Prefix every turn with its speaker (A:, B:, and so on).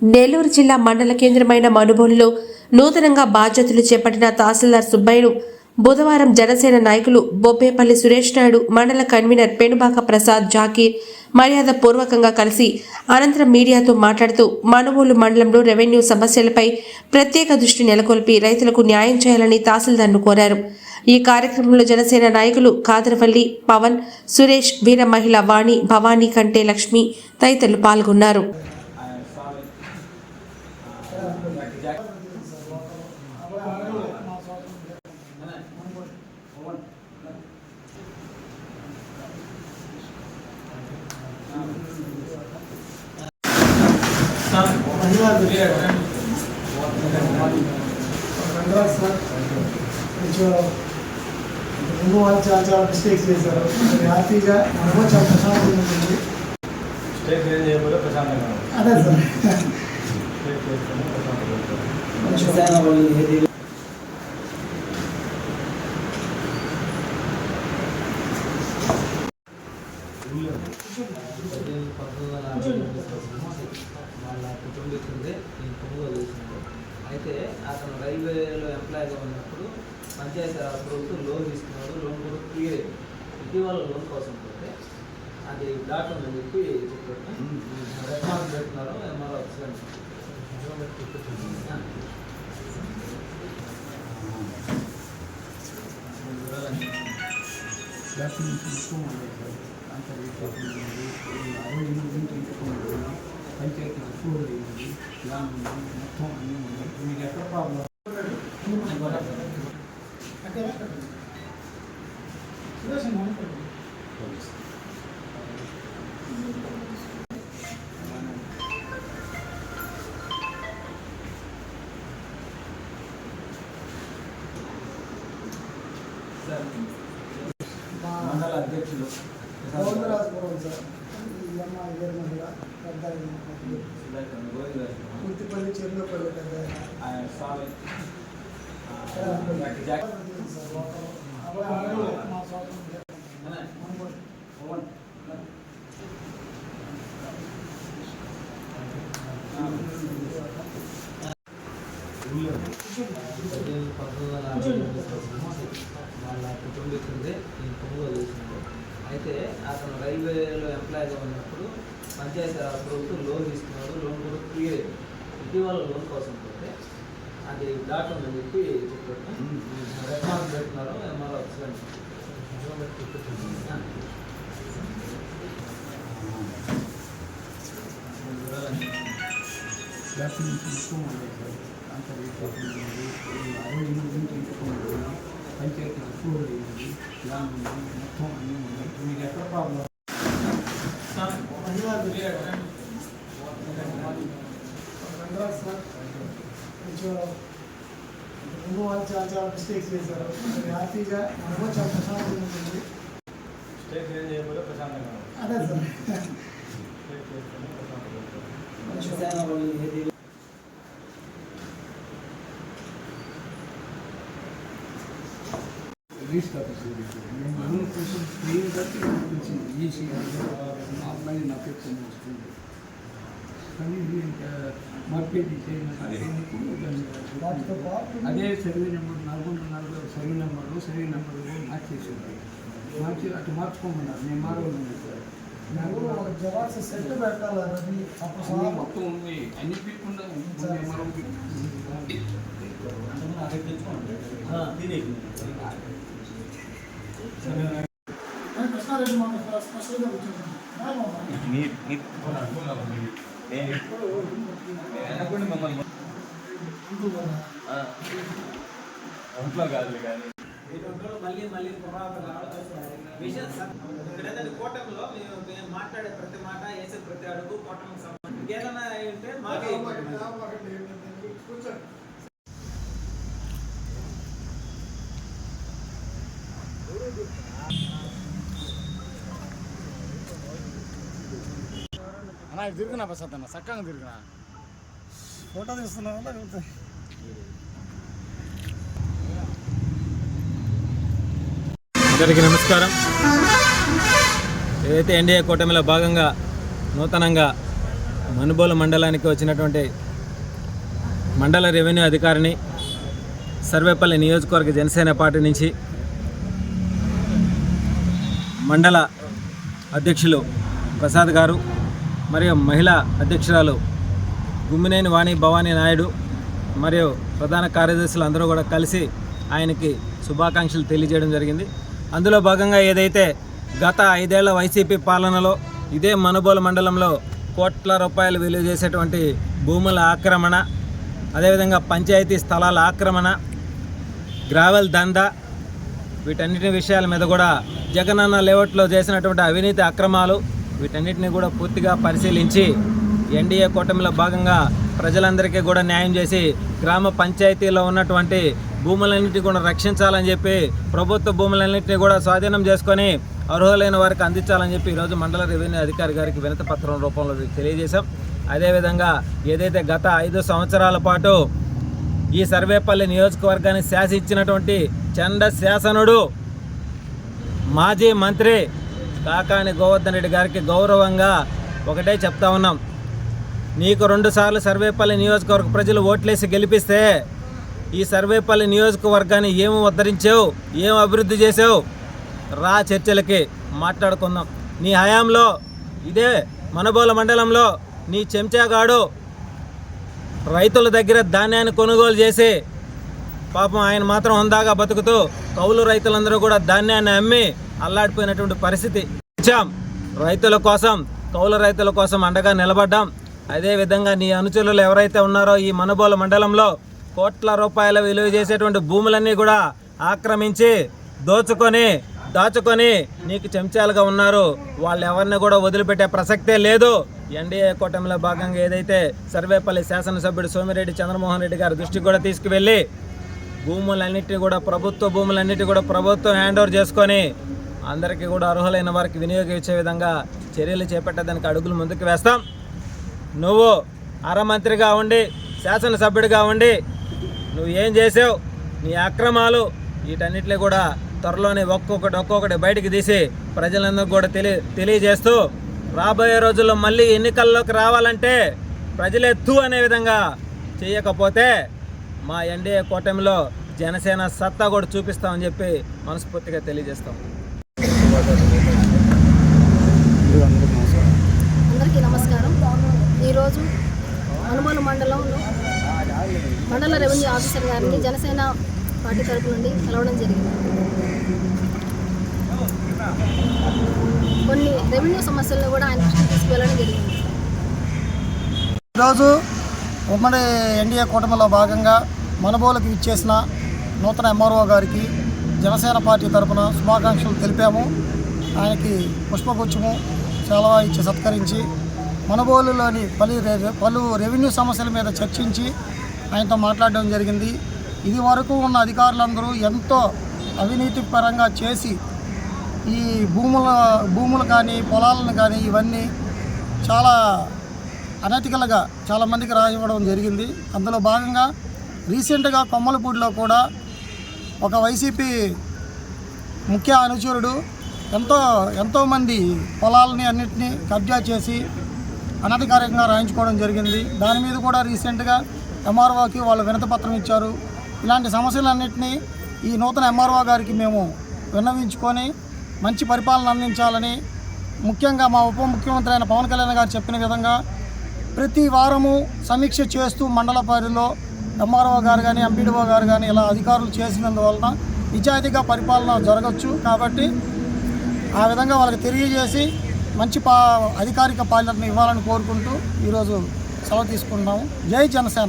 A: నెల్లూరు జిల్లా మండల కేంద్రమైన మనుబోలులో నూతనంగా బాధ్యతలు చేపట్టిన తహసీల్దార్ సుబ్బయ్యను బుధవారం జనసేన నాయకులు బొబ్బేపల్లి సురేష్ నాయుడు మండల కన్వీనర్ పెనుబాక ప్రసాద్ జాకీర్ మర్యాద పూర్వకంగా కలిసి అనంతరం మీడియాతో మాట్లాడుతూ మనుబోలు మండలంలో రెవెన్యూ సమస్యలపై ప్రత్యేక దృష్టి నెలకొల్పి రైతులకు న్యాయం చేయాలని తహసీల్దార్ను కోరారు. ఈ కార్యక్రమంలో జనసేన నాయకులు కాదరవల్లి పవన్ సురేష్ వీర మహిళ వాణి భవానీ కంటే లక్ష్మి తదితరులు పాల్గొన్నారు.
B: ధన్యవాదాలు సార్ కొంచెం ముందు వాళ్ళు చాలా చాలా మిస్టేక్స్ చేశారు కొంచెం హ్యాపీగా మనకు చాలా ప్రశాంతంగా ఉంటుంది
C: స్టేట్ ఏం చేయకపోతే ప్రశాంతంగా ఉంది.
B: అదే సార్
D: పంచాయతీ రాజ్ ప్రభుత్వం లోన్ తీసుకున్నాడు లోన్ కూడా క్లియర్ అయింది ఇటీవల లోన్ కోసం పోతే అది డాట్ ఉందని చెప్పి చెప్పారు రెస్పాన్స్ పెట్టున్నారు ఎంఆర్ఓ ఎక్సలెంట్
B: పంచాయతీ అసూరు గ్రామం మొత్తం అన్నీ ఉన్నాయి మీకు ఎక్కడ ప్రాబ్లం
C: మండల అధ్యక్షులు
B: గోవిందరాజపురం సార్ ఈ అమ్మాయి వేరు మహిళ పెద్ద
C: సుదర్శన్ గోవిందరాజు.
B: గుర్తిపల్లి చెర్లోపల్లి పెద్ద
D: వాళ్ళ నేను కొనుగోలు చేసినాడు అయితే అతను రైల్వేలో ఎంప్లాయీగా ఉన్నప్పుడు పంచాయతీ రాజ్ ప్రభుత్వం లోన్ తీసుకున్నాడు లోన్ కూడా క్లియర్ అయింది. ఇటీవల లోన్ కోసం అది డాట్ ఉందని చెప్పి చెప్పారు. రెస్పాన్స్ పెట్టున్నారు ఎంఆర్ఓ ఎక్సలెంట్
B: పంచాయతీ అసూరు గ్రామం మొత్తం అన్నీ ఉన్నాయి మీకు ఎక్కడ ప్రాబ్లం చాలా చాలా మిస్టేక్స్ చేశారు కొంచెం హ్యాపీగా మనకు చాలా ప్రశాంతంగా ఉంటుంది
C: స్టేట్ ఏం చేయకపోతే ప్రశాంతంగా ఉంది.
B: అదే సార్
C: స్టేట్ చేస్తేనే ప్రశాంతంగా ఉంటుంది.
B: కొంచెం రిజిస్టర్ ఆఫీస్ నేను కొంచెం స్క్రీన్ బట్టి కొంచెం ఈజీ అమ్మాయి నాకు ఎక్కువ వస్తుంది కానీ ఇది ఇంకా మార్కెట్ అదే సర్వే నెంబర్ నల్గొండ నలభై సర్వే నెంబర్లు సర్వే నెంబర్లు మార్చేసి మార్చి అటు మార్చుకోమన్నారు నేను మారవాలి సార్
E: జెరాక్స్ సెట్ పెట్టాలి రవి అప్పుడు
B: అన్ని మొత్తం ఉన్నాయి అన్ని పీక్కుండా మనం
E: కృష్ణారెడ్డి మాకు స్పెషల్గా వచ్చింది
C: ఒంట్లో కాదు కానీ.
D: మళ్ళీ మళ్ళీ ఇక్కడ కూటమిలో మేము మాట్లాడే ప్రతి మాట వేసే ప్రతి అడుగు కూటమికి సంబంధించి. ఏదైనా ఉంటే మాకే
E: కూర్చోండి.
B: అన్న ఇది తిరిగినా ప్రసాద్ అన్న? చక్కగా తిరిగినా?
E: ఫోటో తీస్తున్నావా లేకపోతే?
C: అందరికీ నమస్కారం. ఏదైతే ఎన్డీఏ కూటమిలో భాగంగా నూతనంగా
D: మనుబోలు మండలానికి వచ్చినటువంటి మండల రెవెన్యూ అధికారిని సర్వేపల్లి నియోజకవర్గ జనసేన పార్టీ నుంచి మండల అధ్యక్షులు ప్రసాద్ గారు మరియు మహిళా అధ్యక్షురాలు గుమ్మినేని వాణి భవానీ నాయుడు మరియు ప్రధాన కార్యదర్శులు అందరూ కూడా కలిసి ఆయనకి శుభాకాంక్షలు తెలియజేయడం జరిగింది. అందులో భాగంగా ఏదైతే గత ఐదేళ్ళ వైసీపీ పాలనలో ఇదే మనుబోలు మండలంలో కోట్ల రూపాయలు విలువ చేసేటువంటి భూముల ఆక్రమణ అదేవిధంగా పంచాయతీ స్థలాల ఆక్రమణ గ్రావెల్ దందా వీటన్నిటి విషయాల మీద కూడా జగనన్న లేఅవుట్లో చేసినటువంటి అవినీతి అక్రమాలు వీటన్నిటిని కూడా పూర్తిగా పరిశీలించి ఎన్డీఏ కూటమిలో భాగంగా ప్రజలందరికీ కూడా న్యాయం చేసి గ్రామ పంచాయతీలో ఉన్నటువంటి భూములన్నింటినీ కూడా రక్షించాలని చెప్పి ప్రభుత్వ భూములన్నింటినీ కూడా స్వాధీనం చేసుకొని అర్హులైన వారికి అందించాలని చెప్పి ఈరోజు మండల రెవెన్యూ అధికారి గారికి వినతి పత్రం రూపంలో తెలియజేశాం. అదేవిధంగా ఏదైతే గత ఐదు సంవత్సరాల పాటు ఈ సర్వేపల్లి నియోజకవర్గాన్ని శాసించినటువంటి చండ శాసనుడు మాజీ మంత్రి కాకాని గోవర్ధన్ రెడ్డి గారికి గౌరవంగా ఒకటే చెప్తా ఉన్నాం. నీకు రెండుసార్లు సర్వేపల్లి నియోజకవర్గ ప్రజలు ఓట్లేసి గెలిపిస్తే ఈ సర్వేపల్లి నియోజకవర్గాన్ని ఏమి ఉద్ధరించావు? ఏం అభివృద్ధి చేసావు రా చర్చలకి మాట్లాడుకుందాం. నీ హయాంలో ఇదే మనబోల మండలంలో నీ చెంచాగాడు రైతుల దగ్గర ధాన్యాన్ని కొనుగోలు చేసి పాపం ఆయన మాత్రం హుందాగా బతుకుతూ కౌలు రైతులందరూ కూడా ధాన్యాన్ని అమ్మి అల్లాడిపోయినటువంటి పరిస్థితి. ఇచ్చాం. రైతుల కోసం కౌలు రైతుల కోసం అండగా నిలబడ్డాం. అదేవిధంగా నీ అనుచరులు ఎవరైతే ఉన్నారో ఈ మనబోల మండలంలో కోట్ల రూపాయల విలువ చేసేటువంటి భూములన్నీ కూడా ఆక్రమించి దోచుకొని దాచుకొని నీకు చెంచాలుగా ఉన్నారు. వాళ్ళు ఎవరిని కూడా వదిలిపెట్టే ప్రసక్తే లేదు. ఎన్డీఏ కూటమిలో భాగంగా ఏదైతే సర్వేపల్లి శాసనసభ్యుడు సోమిరెడ్డి చంద్రమోహన్ రెడ్డి గారి దృష్టికి కూడా తీసుకువెళ్ళి భూములన్నింటినీ కూడా ప్రభుత్వ భూములన్నిటి కూడా ప్రభుత్వం హ్యాండ్ ఓవర్ చేసుకొని అందరికీ కూడా అర్హులైన వారికి వినియోగించే విధంగా చర్యలు చేపట్టడానికి అడుగులు ముందుకు వేస్తాం. నువ్వు అరమంత్రిగా ఉండి శాసనసభ్యుడిగా ఉండి నువ్వు ఏం చేసావు? నీ అక్రమాలు వీటన్నిటిని కూడా త్వరలోనే ఒక్కొక్కటి ఒక్కొక్కటి బయటికి తీసి ప్రజలందరికీ కూడా తెలియ తెలియజేస్తూ రాబోయే రోజుల్లో మళ్ళీ ఎన్నికల్లోకి రావాలంటే ప్రజలెత్తు అనే విధంగా చేయకపోతే మా ఎన్డీఏ కూటమిలో జనసేన సత్తా కూడా చూపిస్తామని చెప్పి మనస్ఫూర్తిగా తెలియజేస్తాం.
F: అందరికీ నమస్కారం. ఈరోజు మనుమల మండలంలో మండల రెవెన్యూ ఆఫీసర్ గారిని జనసేన పార్టీ తరపు నుండి కలవడం జరిగింది. కొన్ని రెవెన్యూ సమస్యలను కూడా ఆయన దృష్టికి తీసుకువెళ్ళడం జరిగింది.
B: ఈరోజు ఉమ్మడి ఎన్డీఏ కూటమిలో భాగంగా మనబోలకు ఇచ్చేసిన నూతన ఎంఆర్ఓ గారికి జనసేన పార్టీ తరపున శుభాకాంక్షలు తెలిపాము. ఆయనకి పుష్పగుచ్చము చాలా ఇచ్చి సత్కరించి మనబోలులోని పలు రె- పలు రెవెన్యూ సమస్యల మీద చర్చించి ఆయనతో మాట్లాడడం జరిగింది. ఇది వరకు ఉన్న అధికారులందరూ ఎంతో అవినీతి పరంగా చేసి ఈ భూముల భూములు కానీ పొలాలను కానీ ఇవన్నీ చాలా అనతికలుగా చాలామందికి రాయివ్వడం జరిగింది. అందులో భాగంగా రీసెంట్గా కొమ్మలపూడిలో కూడా ఒక వైసీపీ ముఖ్య అనుచరుడు ఎంతో ఎంతోమంది పొలాలని అన్నిటినీ కబ్జా చేసి అనధికారికంగా రాయించుకోవడం జరిగింది. దాని మీద కూడా రీసెంట్గా ఎంఆర్ఓకి వాళ్ళు వినతపత్రం ఇచ్చారు. ఇలాంటి సమస్యలన్నింటినీ ఈ నూతన ఎంఆర్ఓ గారికి మేము విన్నవించుకొని మంచి పరిపాలన అందించాలని ముఖ్యంగా మా ఉప ముఖ్యమంత్రి అయిన పవన్ కళ్యాణ్ గారు చెప్పిన విధంగా ప్రతి వారము సమీక్ష చేస్తూ మండల పరిధిలో ఎంఆర్ఓ గారు కానీ ఎంపీడీఓ గారు కానీ ఇలా అధికారులు చేసినందువలన నిజాయితీగా పరిపాలన జరగచ్చు. కాబట్టి ఆ విధంగా వాళ్ళకి తెలియజేసి మంచి పా అధికారిక పాలనను ఇవ్వాలని కోరుకుంటూ ఈరోజు సెలవు తీసుకుంటున్నాము. జై జనసేన.